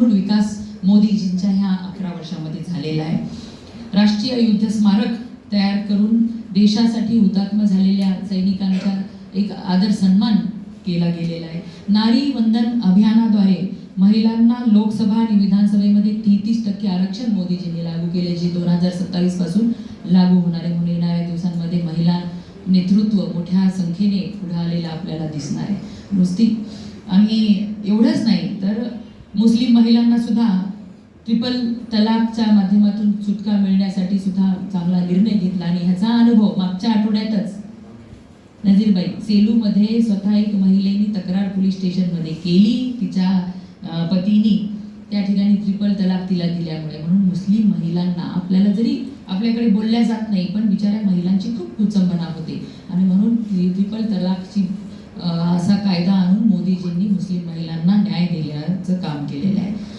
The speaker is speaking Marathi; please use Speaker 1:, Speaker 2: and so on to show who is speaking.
Speaker 1: विकास मोदीजींच्या ह्या अकरा वर्षामध्ये झालेला आहे. राष्ट्रीय युद्ध स्मारक तयार करून देशासाठी हुतात्मा झालेल्या सैनिकांचा एक आदर सन्मान केला गेलेला आहे. नारी वंदन अभियानाद्वारे महिलांना लोकसभा आणि विधानसभेमध्ये तेहतीस टक्के आरक्षण मोदीजींनी लागू केले जे दोन हजार सत्तावीसपासून लागू होणारे म्हणून येणाऱ्या दिवसांमध्ये महिला नेतृत्व मोठ्या संख्येने पुढे आलेलं आपल्याला दिसणार आहे. नुसती आणि एवढंच नाही मुस्लिम महिलांना सुद्धा ट्रिपल तलाकच्या माध्यमातून सुटका मिळण्यासाठी सुद्धा चांगला निर्णय घेतला. आणि ह्याचा अनुभव मागच्या आठवड्यातच नजीरबाई सेलूमध्ये स्वतः एक महिलेनी तक्रार पोलीस स्टेशनमध्ये केली. तिच्या पतीनी त्या ठिकाणी ट्रिपल तलाक तिला दिल्यामुळे. म्हणून मुस्लिम महिलांना आपल्याला जरी आपल्याकडे बोलल्या जात नाही पण बिचाऱ्या महिलांची खूप कुचंबना होते. आणि म्हणून ट्रिपल तलाकची असा कायदा आणून मोदीजींनी मुस्लिम महिलांना न्याय देण्याचं काम केलेलं आहे